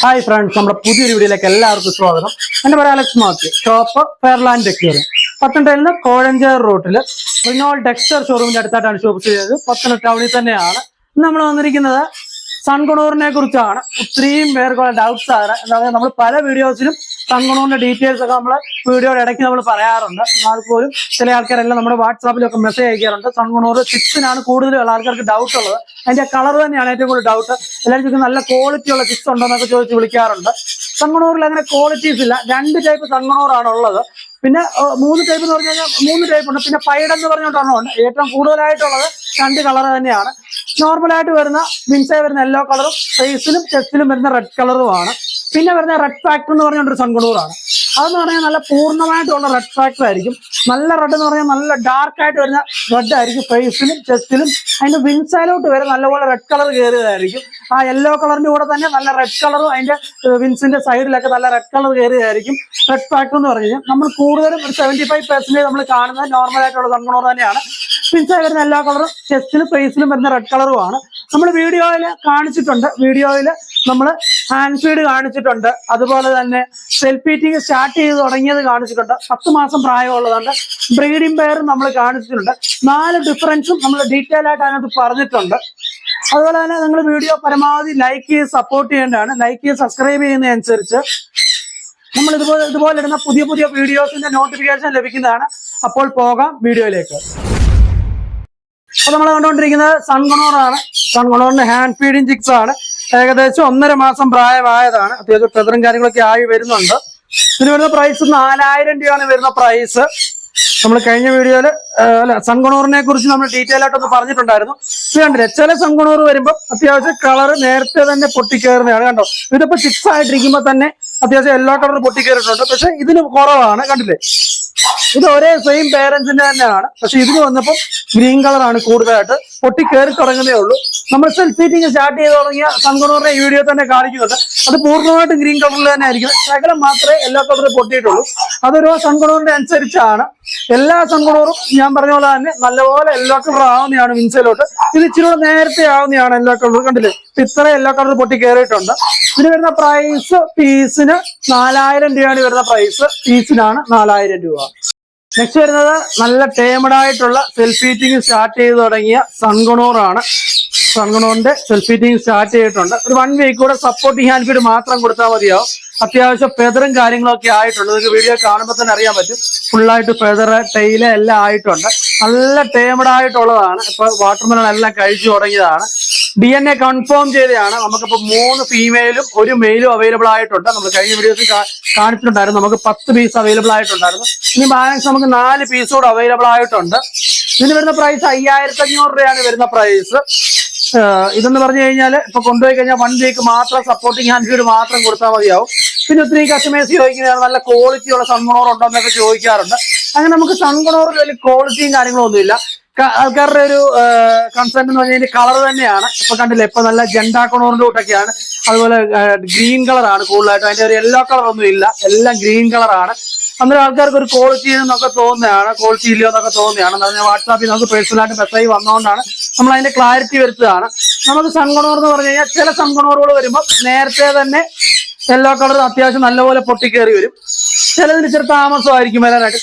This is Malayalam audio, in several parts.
ഹായ് ഫ്രണ്ട്സ് നമ്മുടെ പുതിയൊരു വീഡിയോയിലേക്ക് എല്ലാവർക്കും സ്വാഗതം. എന്റെ പേര് അലക്സ് മാത്യു. ഷോപ്പ് ഫെയർലാൻഡ് ടെക്യൂർ പത്തനംതിട്ടയിൽ നിന്ന് കോഴഞ്ചേർ റൂട്ടിൽ റിനോൾ ഡെക്സ്റ്റർ ഷോറൂമിന്റെ അടുത്തായിട്ടാണ് ഷോപ്പ് ചെയ്തത്. പത്തനംതിട്ട ടൗണിൽ തന്നെയാണ്. നമ്മൾ വന്നിരിക്കുന്നത് സൺകുണൂറിനെ കുറിച്ചാണ്. ഒത്തിരിയും പേർക്കുള്ള ഡൗട്ട്സ് ആണ്. അതായത് നമ്മൾ പല വീഡിയോസിലും സൺകുണൂറിന്റെ ഡീറ്റെയിൽസ് ഒക്കെ നമ്മൾ വീഡിയോയുടെ ഇടയ്ക്ക് നമ്മൾ പറയാറുണ്ട്. എന്നാൽ പോലും ചില ആൾക്കാരെല്ലാം നമ്മുടെ വാട്സാപ്പിലൊക്കെ മെസ്സേജ് അയക്കാറുണ്ട്. സൺകുണൂർ ചിപ്സിനാണ് കൂടുതലുള്ള ആൾക്കാർക്ക് ഡൗട്ട് ഉള്ളത്. അതിന്റെ കളർ തന്നെയാണ് ഏറ്റവും കൂടുതൽ ഡൗട്ട് എല്ലാവരും ചോദിക്കും നല്ല ക്വാളിറ്റി ഉള്ള ചിപ്സ് ഉണ്ടോ? എന്നൊക്കെ ചോദിച്ച് വിളിക്കാറുണ്ട്. സൺകുണൂറിൽ അങ്ങനെ ക്വാളിറ്റീസ് ഇല്ല. രണ്ട് ടൈപ്പ് സൺകുണൂറാണ് ഉള്ളത്. പിന്നെ മൂന്ന് ടൈപ്പ് എന്ന് പറഞ്ഞു കഴിഞ്ഞാൽ മൂന്ന് ടൈപ്പ് ഉണ്ട്. പിന്നെ പൈഡ് എന്ന് പറഞ്ഞുകൊണ്ടാണ് ഏറ്റവും കൂടുതലായിട്ടുള്ളത് രണ്ട് കളർ തന്നെയാണ്. നോർമലായിട്ട് വരുന്ന മിൻസായി വരുന്ന യെല്ലോ കളറും ഫേസിലും ചെസ്റ്റിലും വരുന്ന റെഡ് കളറുമാണ് പിന്നെ വരുന്ന റെഡ് ഫാക്ടർ എന്ന് പറഞ്ഞൊരു സൺഗുണൂറാണ് അതെന്ന് പറഞ്ഞാൽ നല്ല പൂർണമായിട്ടുള്ള റെഡ് ഫാക്ടർ ആയിരിക്കും. നല്ല റെഡ് എന്ന് പറഞ്ഞാൽ നല്ല ഡാർക്ക് ആയിട്ട് വരുന്ന റെഡ് ആയിരിക്കും ഫേസിലും ചെസ്റ്റിലും അതിന്റെ വിൻസൈലോട്ട് വരെ നല്ലപോലെ റെഡ് കളർ കയറിയതായിരിക്കും. ആ യെല്ലോ കളറിന്റെ കൂടെ തന്നെ നല്ല റെഡ് കളറും അതിന്റെ വിൻസിന്റെ സൈഡിലൊക്കെ നല്ല റെഡ് കളർ കയറിയതായിരിക്കും. റെഡ് ഫാക്ടർ എന്ന് പറഞ്ഞു കഴിഞ്ഞാൽ നമ്മൾ കൂടുതലും ഒരു സെവന്റി ഫൈവ് പെർസെന്റേജ് നമ്മൾ കാണുന്നത് നോർമൽ ആയിട്ടുള്ള സൺകുണൂർ തന്നെയാണ്. വിൻസായി വരുന്ന എല്ലാ കളറും ചെസ്റ്റിലും ഫേസിലും വരുന്ന റെഡ് കളറുമാണ് നമ്മൾ വീഡിയോയിൽ കാണിച്ചിട്ടുണ്ട്. വീഡിയോയിൽ നമ്മൾ ഹാൻഡ് ഫീഡ് കാണിച്ചിട്ടുണ്ട്. അതുപോലെ തന്നെ സെൽഫീറ്റിങ് സ്റ്റാർട്ട് ചെയ്ത് തുടങ്ങിയത് കാണിച്ചിട്ടുണ്ട്. പത്ത് മാസം പ്രായമുള്ളതുണ്ട് ബ്രീഡിംഗ് പെയർ നമ്മൾ കാണിച്ചിട്ടുണ്ട്. നാല് ഡിഫറൻസും നമ്മൾ ഡീറ്റെയിൽ ആയിട്ട് അതിനകത്ത് പറഞ്ഞിട്ടുണ്ട്. അതുപോലെ തന്നെ നിങ്ങൾ വീഡിയോ പരമാവധി ലൈക്ക് ചെയ്ത് സപ്പോർട്ട് ചെയ്യേണ്ടതാണ്. ലൈക്ക് ചെയ്ത് സബ്സ്ക്രൈബ് ചെയ്യുന്നതനുസരിച്ച് നമ്മൾ ഇതുപോലെ ഇതുപോലെ ഇടുന്ന പുതിയ പുതിയ വീഡിയോസിന്റെ നോട്ടിഫിക്കേഷൻ ലഭിക്കുന്നതാണ്. അപ്പോൾ പോകാം വീഡിയോയിലേക്ക്. അപ്പൊ നമ്മൾ കണ്ടുകൊണ്ടിരിക്കുന്നത് സൺഗണോറാണ് സൺകുണോറിന്റെ ഹാൻഡ് ഫീഡിങ് ചിക്സ് ആണ്. ഏകദേശം ഒന്നര മാസം പ്രായമായതാണ്. അത്യാവശ്യം ഫെദറും കാര്യങ്ങളൊക്കെ ആയി വരുന്നുണ്ട്. ഇതിന് വരുന്ന പ്രൈസ് നാലായിരം രൂപയാണ് വരുന്ന പ്രൈസ് നമ്മൾ കഴിഞ്ഞ വീഡിയോയിൽ അല്ല സംഗണൂറിനെ കുറിച്ച് നമ്മൾ ഡീറ്റെയിൽ ആയിട്ടൊന്ന് പറഞ്ഞിട്ടുണ്ടായിരുന്നു. ഇത് കണ്ടില്ലേ ചില സംഗണൂർ വരുമ്പോൾ അത്യാവശ്യം കളർ നേരത്തെ തന്നെ പൊട്ടിക്കേറുന്നതാണ്. കണ്ടോ? ഇതിപ്പോ ചിക്സ് ആയിട്ടിരിക്കുമ്പോൾ തന്നെ അത്യാവശ്യം യെല്ലോ കളർ പൊട്ടിക്കേറിയിട്ടുണ്ട്. പക്ഷെ ഇതിന് കുറവാണ്. കണ്ടില്ലേ? ഇത് ഒരേ സെയിം പേരൻസിന്റെ തന്നെയാണ് പക്ഷെ ഇതിന് വന്നപ്പോൾ ഗ്രീൻ കളറാണ് കൂടുതലായിട്ട്. പൊട്ടി കയറി തുടങ്ങുന്നേ ഉള്ളൂ. നമ്മൾ സെൽഫ് സീറ്റിംഗ് സ്റ്റാർട്ട് ചെയ്ത് തുടങ്ങിയ സൺകുണറിന്റെ വീഡിയോ തന്നെ കാണിക്കുന്നുണ്ട്. അത് പൂർണമായിട്ടും ഗ്രീൻ കളറിൽ തന്നെ ആയിരിക്കും. ശകലം മാത്രമേ എല്ലാ കളറിലും പൊട്ടിയിട്ടുള്ളൂ. അതൊരു സംഘടനയുടെ അനുസരിച്ചാണ്. എല്ലാ സംഘടനവും ഞാൻ പറഞ്ഞ പോലെ തന്നെ നല്ലപോലെ എല്ലാ കളർ ആവുന്നതാണ് വിൻസയിലോട്ട് ഇത് ഇച്ചിരി നേരത്തെ ആവുന്നതാണ് എല്ലാ കളറും കണ്ടില്ലേ? ഇത്ര കളറും കളർ പൊട്ടി കയറിയിട്ടുണ്ട് ഇതിന് വരുന്ന പ്രൈസ് പീസിന് നാലായിരം രൂപയാണ് വരുന്ന പ്രൈസ് പീസിനാണ് നാലായിരം രൂപ. നെക്സ്റ്റ് വരുന്നത് നല്ല ടേമഡ് ആയിട്ടുള്ള സെൽഫീറ്റിംഗ് സ്റ്റാർട്ട് ചെയ്ത് തുടങ്ങിയ സൺഗുണോറാണ് സൺഗുണോറിന്റെ സെൽഫീറ്റിംഗ് സ്റ്റാർട്ട് ചെയ്തിട്ടുണ്ട്. ഒരു വൺ വീക്ക് കൂടെ സപ്പോർട്ടിങ് ഹാൻഡ് ഫീഡ് മാത്രം കൊടുത്താൽ മതിയാവും. അത്യാവശ്യം ഫെതറും കാര്യങ്ങളൊക്കെ ആയിട്ടുണ്ട്. നിങ്ങൾക്ക് വീഡിയോ കാണുമ്പോൾ തന്നെ അറിയാൻ പറ്റും. ഫുള്ളായിട്ട് ഫെതർ ടൈൽ എല്ലാം ആയിട്ടുണ്ട്. നല്ല ടേമഡ് ആയിട്ടുള്ളതാണ്. ഇപ്പൊ വാട്ടർമെലൺ എല്ലാം കഴിച്ചു തുടങ്ങിയതാണ്. ഡി എൻ എ കൺഫേം ചെയ്തതാണ്. നമുക്കിപ്പോ മൂന്ന് ഫീമെയിലും ഒരു മെയിലും അവൈലബിൾ ആയിട്ടുണ്ട്. നമ്മൾ കഴിഞ്ഞ വീഡിയോസിൽ കാണിച്ചിട്ടുണ്ടായിരുന്നു. നമുക്ക് പത്ത് പീസ് അവൈലബിൾ ആയിട്ടുണ്ടായിരുന്നു. ഇനി ബാലൻസ് നമുക്ക് നാല് പീസ് കൂടെ അവൈലബിൾ ആയിട്ടുണ്ട്. ഇതിന് വരുന്ന പ്രൈസ് അയ്യായിരത്തി അഞ്ഞൂറ് രൂപയാണ് വരുന്ന പ്രൈസ് ഇതെന്ന് പറഞ്ഞു കഴിഞ്ഞാൽ ഇപ്പൊ കൊണ്ടുപോയി കഴിഞ്ഞാൽ വൺ വീക്ക് മാത്രം സപ്പോർട്ടിങ് ഹാൻഡ് ഫീഡ് മാത്രം കൊടുത്താൽ മതിയാവും. പിന്നെ ഒത്തിരി കസ്റ്റമേഴ്സ് ചോദിക്കുന്നതാണ് നല്ല ക്വാളിറ്റിയുള്ള ഉണ്ടോ എന്നൊക്കെ ചോദിക്കാറുണ്ട്. അങ്ങനെ നമുക്ക് സൺകുണോറിൽ വലിയ ക്വാളിറ്റിയും കാര്യങ്ങളും ഒന്നുമില്ല. ആൾക്കാരുടെ ഒരു കൺസേൺ എന്ന് പറഞ്ഞാൽ കളർ തന്നെയാണ്. ഇപ്പൊ കണ്ടില്ലേ ഇപ്പൊ നല്ല ജെൻഡാക്കണോറിന്റെ കൂട്ടൊക്കെയാണ്. അതുപോലെ ഗ്രീൻ കളറാണ് കൂടുതലായിട്ട്. അതിന്റെ ഒരു യെല്ലോ കളർ ഒന്നും ഇല്ല. എല്ലാം ഗ്രീൻ കളറാണ് അന്നേരം ആൾക്കാർക്ക് ഒരു ക്വാളിറ്റി എന്നൊക്കെ തോന്നുന്നതാണ്. ക്വാളിറ്റി ഇല്ല എന്നൊക്കെ തോന്നുന്നതാണ്. എന്ന് പറഞ്ഞാൽ വാട്സാപ്പിൽ നമുക്ക് പേഴ്സണലായിട്ട് മെസ്സേജ് വന്നുകൊണ്ടാണ് നമ്മൾ അതിന്റെ ക്ലാരിറ്റി വരുത്തുകയാണ് നമുക്ക് സംഗണോർ എന്ന് പറഞ്ഞു കഴിഞ്ഞാൽ ചില സൺകുണോറുകൾ വരുമ്പോൾ നേരത്തെ തന്നെ യെല്ലോ കളർ അത്യാവശ്യം നല്ലപോലെ പൊട്ടിക്കേറി വരും. ചിലതിന് ഇച്ചിരി താമസമായിരിക്കും വരാനായിട്ട്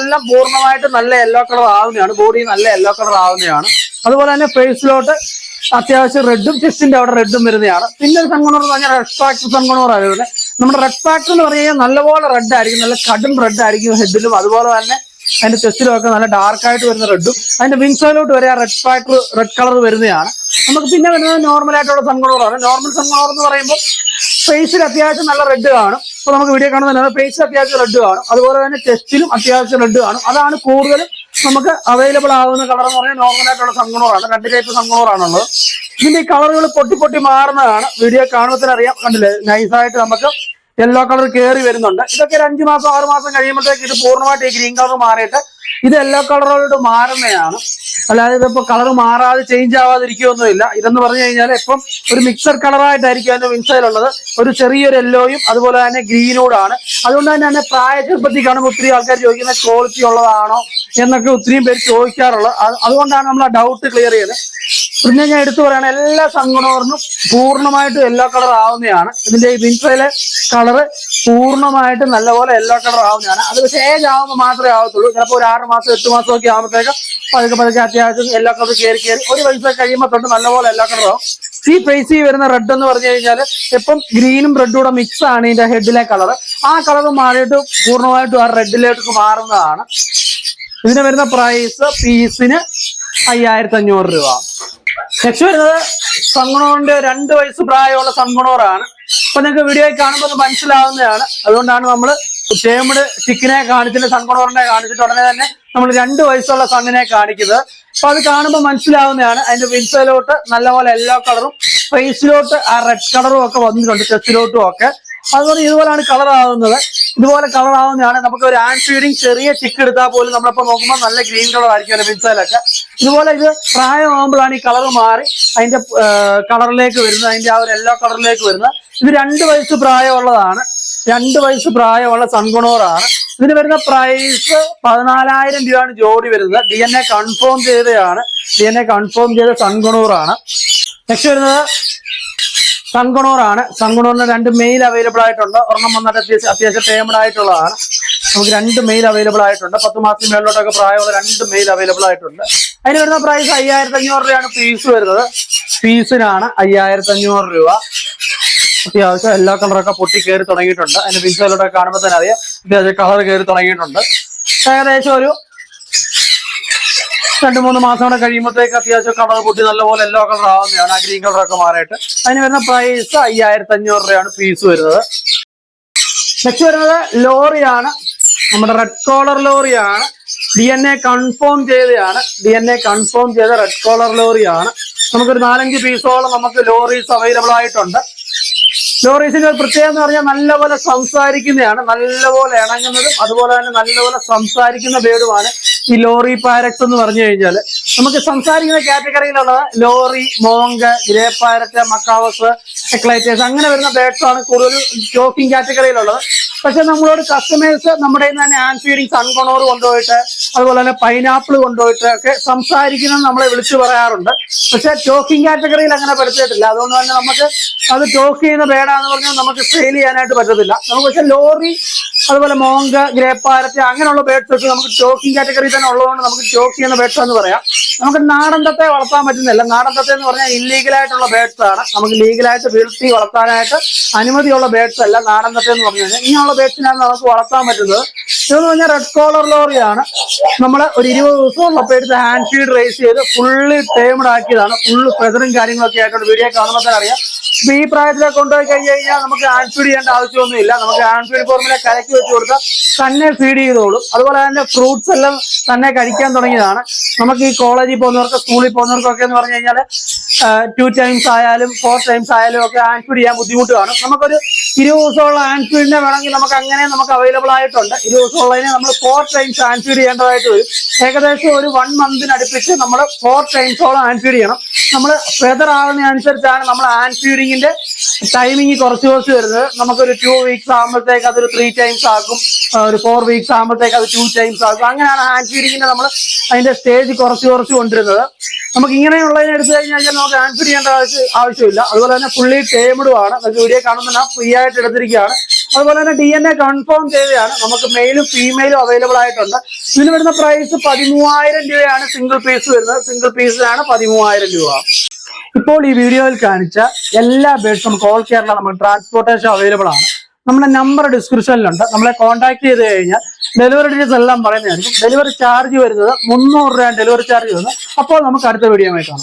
എല്ലാം പൂർണമായിട്ട് നല്ല യെല്ലോ കളർ ആവുന്നതാണ് ബോഡി നല്ല യെല്ലോ കളർ ആവുന്നതാണ് അതുപോലെ തന്നെ ഫേസിലോട്ട് അത്യാവശ്യം റെഡും ചെസ്റ്റിന്റെ അവിടെ റെഡും വരുന്നതാണ്. പിന്നെ ഒരു സംഗണോർ എന്ന് പറഞ്ഞാൽ റെഡ് ഫാക്ടർ സംഗണോറാണ് വരുന്നത്. നമ്മുടെ റെഡ് ഫാക്ടർ എന്ന് പറഞ്ഞു നല്ലപോലെ റെഡ് ആയിരിക്കും. നല്ല കടും റെഡ് ആയിരിക്കും ഹെഡിലും അതുപോലെ തന്നെ അതിന്റെ ചെസ്റ്റിലും ഒക്കെ നല്ല ഡാർക്ക് ആയിട്ട് വരുന്ന റെഡും അതിന്റെ വിങ്സോയിലോട്ട് വരെ ആ റെഡ് ഫാക്ടർ റെഡ് കളർ വരുന്നതാണ്. നമുക്ക് പിന്നെ വരുന്നത് നോർമൽ ആയിട്ടുള്ള സൺകുണോറാണ് നോർമൽ സംഗണോർ എന്ന് പറയുമ്പോൾ ഫേസിൽ അത്യാവശ്യം നല്ല റെഡ് കാണും. അപ്പൊ നമുക്ക് വീഡിയോ കാണുന്ന ഫേസിൽ അത്യാവശ്യം റെഡ് കാണും. അതുപോലെ തന്നെ ചെസ്റ്റിലും അത്യാവശ്യം റെഡ് കാണും. അതാണ് കൂടുതലും നമുക്ക് അവൈലബിൾ ആവുന്ന കളർ എന്ന് പറഞ്ഞാൽ നോർമൽ ആയിട്ടുള്ള സൺകുണോറാണ് രണ്ട് ടൈപ്പ് സംഗണോറാണുള്ളത് ഇതിന്റെ ഈ കളറുകൾ പൊട്ടി പൊട്ടി മാറുന്നതാണ്. വീഡിയോ കാണുമ്പോൾ അറിയാം. കണ്ടില്ലേ? നൈസായിട്ട് നമുക്ക് യെല്ലോ കളർ കയറി വരുന്നുണ്ട്. ഇതൊക്കെ ഒരു അഞ്ചു മാസം ആറ് മാസം കഴിയുമ്പോഴത്തേക്ക് ഇത് പൂർണമായിട്ട് ഈ ഗ്രീൻ കളർ മാറിയിട്ട് ഇത് യെല്ലോ കളറോട് മാറുന്നതാണ്. അല്ലാതെ ഇതിപ്പോ കളർ മാറാതെ ചേഞ്ച് ആവാതിരിക്കുകയൊന്നുമില്ല. ഇതെന്ന് പറഞ്ഞു കഴിഞ്ഞാൽ ഇപ്പം ഒരു മിക്സഡ് കളറായിട്ടായിരിക്കും അതിന്റെ വിൻസൈലുള്ളത് ഒരു ചെറിയൊരു യെല്ലോയും അതുപോലെ തന്നെ ഗ്രീനോടാണ് അതുകൊണ്ട് തന്നെ തന്നെ പ്രായ പറ്റി കാണുമ്പോൾ ഒത്തിരി ആൾക്കാർ ചോദിക്കുന്ന ക്വാളിറ്റി ഉള്ളതാണോ എന്നൊക്കെ ഒത്തിരിയും പേര് ചോദിക്കാറുള്ളത്. അത് അതുകൊണ്ടാണ് നമ്മൾ ആ ഡൗട്ട് ക്ലിയർ ചെയ്തത് പിന്നെ ഞാൻ എടുത്തു പറയുകയാണ് എല്ലാ സൺഗണോറിനും പൂർണമായിട്ടും എല്ലാ കളർ ആവുന്നതാണ്. ഇതിന്റെ ഈ വിൻസയിലെ കളറ് പൂർണമായിട്ടും നല്ലപോലെ എല്ലാ കളർ ആവുന്നതാണ്. അത് പക്ഷേ ആവുമ്പോൾ മാത്രമേ ആവത്തുള്ളൂ. ചിലപ്പോൾ ഒരു ആറ് മാസം എട്ട് മാസം ഒക്കെ ആകുമ്പോഴത്തേക്ക് പതുക്കെ പതുക്കെ അത്യാവശ്യം എല്ലാ കളർ കയറി കയറി ഒരു വയസ്സ് കഴിയുമ്പോൾ തൊട്ട് നല്ലപോലെ യെല്ലോ കളർ ആവും. ഈ ഫേസിൽ വരുന്ന റെഡ് എന്ന് പറഞ്ഞു കഴിഞ്ഞാൽ ഇപ്പം ഗ്രീനും റെഡും കൂടെ മിക്സ് ആണ് ഇതിന്റെ ഹെഡിലെ കളർ ആ കളർ മാറിയിട്ട് പൂർണമായിട്ടും ആ റെഡിലേക്ക് മാറുന്നതാണ്. ഇതിന് വരുന്ന പ്രൈസ് പീസിന് അയ്യായിരത്തി അഞ്ഞൂറ് രൂപ. നെക്സ്റ്റ് വരുന്നത് സൺഗുണോറിന്റെ രണ്ട് വയസ്സ് പ്രായമുള്ള സങ്കണോറാണ് അപ്പൊ നിങ്ങൾക്ക് വീഡിയോ കാണുമ്പോൾ അത് മനസ്സിലാവുന്നതാണ്. അതുകൊണ്ടാണ് നമ്മൾ ടേമിഡ് ചിക്കിനെ കാണിച്ചിട്ട് സങ്കണോറിനെ കാണിച്ചിട്ട് ഉടനെ തന്നെ നമ്മൾ രണ്ട് വയസ്സുള്ള സണ്ണിനെ കാണിക്കുന്നത്. അപ്പൊ അത് കാണുമ്പോൾ മനസ്സിലാവുന്നതാണ്. അതിന്റെ വിൻസയിലോട്ട് നല്ലപോലെ യെല്ലോ കളറും ഫേസിലോട്ട് ആ റെഡ് കളറും ഒക്കെ വന്നിട്ടുണ്ട് ചെസ്റ്റിലോട്ടും ഒക്കെ. അതുപോലെ ഇതുപോലെയാണ് കളർ ആവുന്നത് ഇതുപോലെ കളർ ആവുന്നതാണ് നമുക്ക് ഒരു ആൻഡ് ഫീഡിങ് ചെറിയ ചിക്ക് എടുത്താൽ പോലും നമ്മളിപ്പോ നോക്കുമ്പോൾ നല്ല ഗ്രീൻ കളർ ആയിരിക്കും ഒരു പിൻസയിലൊക്കെ ഇതുപോലെ ഇത് പ്രായമാകുമ്പോഴാണ് ഈ കളർ മാറി അതിന്റെ കളറിലേക്ക് വരുന്നത്. അതിന്റെ ആ ഒരു യെല്ലോ കളറിലേക്ക് വരുന്നത്. ഇത് രണ്ട് വയസ്സ് പ്രായമുള്ളതാണ്. രണ്ട് വയസ്സ് പ്രായമുള്ള സൺഗുണോറാണ് ഇതിന് വരുന്ന പ്രൈസ് പതിനാലായിരം രൂപയാണ് ജോഡി വരുന്നത്. ഡി എൻ എ കൺഫേം ചെയ്തതാണ് ഡി എൻ എ കൺഫേം ചെയ്ത സൺഗുണൂറാണ് നെക്സ്റ്റ് വരുന്നത് സൺഗുണൂറാണ് സൺഗുണൂറിന് രണ്ട് മെയിൽ അവൈലബിൾ ആയിട്ടുണ്ട്. ഒരെണ്ണം വന്നിട്ട് അത്യാവശ്യം അത്യാവശ്യം പേയ്മെന്റ് ആയിട്ടുള്ളതാണ്. നമുക്ക് രണ്ട് മെയിൽ അവൈലബിൾ ആയിട്ടുണ്ട്. പത്ത് മാസത്തിന് മേളിലോട്ടൊക്കെ പ്രായമുള്ള രണ്ട് മെയിൽ അവൈലബിൾ ആയിട്ടുണ്ട്. അതിന് വരുന്ന പ്രൈസ് അയ്യായിരത്തി അഞ്ഞൂറ് രൂപയാണ് ഫീസ് വരുന്നത്. ഫീസിനാണ് അയ്യായിരത്തി അഞ്ഞൂറ് രൂപ. അത്യാവശ്യം എല്ലാ കളറൊക്കെ പൊട്ടി കയറി തുടങ്ങിയിട്ടുണ്ട്. അതിന്റെ പിക്ചറിലൂടെ കാണുമ്പോൾ തന്നെ അറിയാം. അത്യാവശ്യം കളർ കയറി തുടങ്ങിയിട്ടുണ്ട്. ഏകദേശം ഒരു രണ്ട് മൂന്ന് മാസം കൂടെ കഴിയുമ്പോഴത്തേക്ക് അത്യാവശ്യം കളർ പൊട്ടി നല്ലപോലെ എല്ലോ കളർ ആവുന്നതാണ്. ആ ഗ്രീൻ കളറൊക്കെ മാറിയിട്ട്. അതിന് വരുന്ന പ്രൈസ് അയ്യായിരത്തി അഞ്ഞൂറ് രൂപയാണ് പീസ് വരുന്നത്. നെക്സ്റ്റ് വരുന്നത് ലോറിയാണ്. നമ്മുടെ റെഡ് കോളർ ലോറിയാണ്. ഡി എൻ എ കൺഫേം ചെയ്തതാണ്. ഡി എൻ എ കൺഫേം ചെയ്ത റെഡ് കോളർ ലോറിയാണ്. നമുക്കൊരു നാലഞ്ച് പീസോളം നമുക്ക് ലോറീസ് അവൈലബിൾ ആയിട്ടുണ്ട്. ലോറീസിന്റെ ഒരു പ്രത്യേകത എന്ന് പറഞ്ഞാൽ നല്ലപോലെ സംസാരിക്കുന്നതാണ്. നല്ലപോലെ ഇണങ്ങുന്നതും അതുപോലെ തന്നെ നല്ലപോലെ സംസാരിക്കുന്ന ബേഡുമാണ് ഈ ലോറി പാരക്സ് എന്ന് പറഞ്ഞു കഴിഞ്ഞാൽ നമുക്ക് സംസാരിക്കുന്ന കാറ്റഗറിയിലുള്ളത് lory monk grey parrot macaws eclectus അങ്ങനെ വരുന്ന ബേഡ്സ് ആണ് കൂടുതൽ ടോക്കിംഗ് കാറ്റഗറിയിലുള്ളത്. പക്ഷെ നമ്മളോട് കസ്റ്റമേഴ്സ് നമ്മുടെ തന്നെ ആൻഡ് ഫീഡിങ് സൺകൊണോർ കൊണ്ടുപോയിട്ട് അതുപോലെ തന്നെ പൈനാപ്പിൾ കൊണ്ടുപോയിട്ട് ഒക്കെ സംസാരിക്കുന്നത് നമ്മളെ വിളിച്ചു പറയാറുണ്ട്. പക്ഷെ ടോക്കിംഗ് കാറ്റഗറിയിൽ അങ്ങനെ പെടുത്തിയിട്ടില്ല. അതുകൊണ്ട് തന്നെ നമുക്ക് അത് ടോക്ക് ചെയ്യുന്ന പേടാന്ന് പറഞ്ഞാൽ നമുക്ക് സെയിൽ ചെയ്യാനായിട്ട് പറ്റത്തില്ല. നമുക്ക് പക്ഷെ ലോറി അതുപോലെ മോങ്ക ഗ്രേപാരറ്റ് അങ്ങനെയുള്ള ബേഡ്സ് ഒക്കെ നമുക്ക് ടോക്കിംഗ് കാറ്റഗറി തന്നെ ഉള്ളതുകൊണ്ട് നമുക്ക് ടോക്ക് ചെയ്യുന്ന ബേഡ്സ് എന്ന് പറയാം. നമുക്ക് നാടൻ തത്തെ വളർത്താൻ പറ്റുന്നില്ല. നാടൻ തത്തെ എന്ന് പറഞ്ഞാൽ ഇല്ലീഗലായിട്ടുള്ള ബേഡ്സ് ആണ്. നമുക്ക് ലീഗലായിട്ട് വീഴ്ത്തി വളർത്താനായിട്ട് അനുമതിയുള്ള ബേഡ്സ് അല്ല നാടൻ തത്തെ എന്ന് പറഞ്ഞു കഴിഞ്ഞാൽ ഇങ്ങനെയുള്ള ബേഡ്സിനാണ് നമുക്ക് വളർത്താൻ പറ്റുന്നത്. ഇതെന്ന് പറഞ്ഞാൽ റെഡ് കോളർ ലോറിയാണ്. നമ്മൾ ഒരു ഇരുപത് ദിവസം ഉള്ളപ്പോൾ എടുത്ത് ഹാൻഡ് ഫീഡ് റേസ് ചെയ്ത് ഫുള്ളി ടേമഡ് ആക്കിയതാണ്. ഫുള്ള് ഫെദറും കാര്യങ്ങളൊക്കെ ആയിട്ടുണ്ട്. വീഡിയോ കാണുമ്പോൾ തന്നെ അറിയാം. ഇപ്പൊ ഈ പ്രായത്തിലെ കൊണ്ടുപോയി കഴിഞ്ഞ് കഴിഞ്ഞാൽ നമുക്ക് ഹാൻഡ് ഫീഡ് ചെയ്യേണ്ട ആവശ്യമൊന്നുമില്ല. നമുക്ക് ഹാൻഡ് ഫീഡ് ഫോർമുല കലക്കി വെച്ച് കൊടുത്താൽ തന്നെ ഫീഡ് ചെയ്തോളും. അതുപോലെ തന്നെ ഫ്രൂട്ട്സ് എല്ലാം തന്നെ കഴിക്കാൻ തുടങ്ങിയതാണ്. നമുക്ക് ഈ കോളേജിൽ പോകുന്നവർക്ക് സ്കൂളിൽ പോകുന്നവർക്കൊക്കെ എന്ന് പറഞ്ഞു കഴിഞ്ഞാൽ ടു ടൈംസ് ആയാലും ഫോർ ടൈംസ് ആയാലും ഒക്കെ ഹാൻഡ് ഫീഡ് ചെയ്യാൻ ബുദ്ധിമുട്ട് കാണും. നമുക്കൊരു ഇരുപത് ദിവസമുള്ള ഹാൻഡ് ഫീഡിനെ വേണമെങ്കിൽ നമുക്ക് അങ്ങനെ നമുക്ക് അവൈലബിൾ ആയിട്ടുണ്ട്. ഇരുപത് ദിവസമുള്ളതിനെ നമ്മൾ ഫോർ ടൈംസ് ഹാൻഡ് ചെയ്യേണ്ടതായിട്ട് വരും. ഏകദേശം ഒരു വൺ മന്തിന് അടുപ്പിച്ച് നമ്മൾ ഫോർ ടൈംസോളം ഹാൻഡ് ഫീഡ് ചെയ്യണം. നമ്മൾ വെതർ ആകുന്ന അനുസരിച്ചാണ് നമ്മൾ ഹാൻഡ് ഫീഡിങ്ങിന്റെ ടൈമിങ് കുറച്ച് കുറച്ച് വരുന്നത്. നമുക്കൊരു ടു വീക്സ് ആകുമ്പോഴത്തേക്ക് അതൊരു ത്രീ ടൈംസ് ആക്കും. ഒരു ഫോർ വീക്സ് ആകുമ്പോഴത്തേക്ക് അത് ടു ടൈംസ് ആക്കും. അങ്ങനെയാണ് ഹാൻഡ് നമ്മൾ അതിന്റെ സ്റ്റേജ് കുറച്ച് കുറച്ച് കൊണ്ടിരുന്നത് നമുക്ക് ഇങ്ങനെയുള്ളതിനെ എടുത്തു കഴിഞ്ഞാൽ നമുക്ക് ഹാൻഡ് ഫീഡ് ചെയ്യേണ്ട ആവശ്യ- ആവശ്യമില്ല. അതുപോലെ തന്നെ ഫുള്ളി ടേമഡും ആണ്. നമുക്ക് വീഡിയോ കാണുമ്പോൾ ഫ്രീ ആയിട്ട് എടുത്തിരിക്കുകയാണ്. അതുപോലെ തന്നെ ഡി എൻ എ കൺഫേം ചെയ്തതാണ്. നമുക്ക് മെയിലും ഫീമെയിലും അവൈലബിൾ ആയിട്ടുണ്ട്. ഇതിന് വരുന്ന പ്രൈസ് പതിമൂവായിരം രൂപയാണ് സിംഗിൾ പീസ് വരുന്നത്. സിംഗിൾ പീസിലാണ് പതിമൂവായിരം രൂപ. ഇപ്പോൾ ഈ വീഡിയോയിൽ കാണിച്ച എല്ലാ ബേഡ്സും നമുക്ക് ഓൾ കേരള നമുക്ക് ട്രാൻസ്പോർട്ടേഷൻ അവൈലബിൾ ആണ്. നമ്മുടെ നമ്പർ ഡിസ്ക്രിപ്ഷനിലുണ്ട് നമ്മളെ കോൺടാക്ട് ചെയ്ത് കഴിഞ്ഞാൽ ഡെലിവറി ഡീറ്റെയിൽസ് എല്ലാം പറയുന്നതായിരിക്കും. ഡെലിവറി ചാർജ് വരുന്നത് മുന്നൂറ് രൂപയാണ് ഡെലിവറി ചാർജ് വരുന്നത്. അപ്പോൾ നമുക്ക് അടുത്ത വീഡിയോ കാണാം.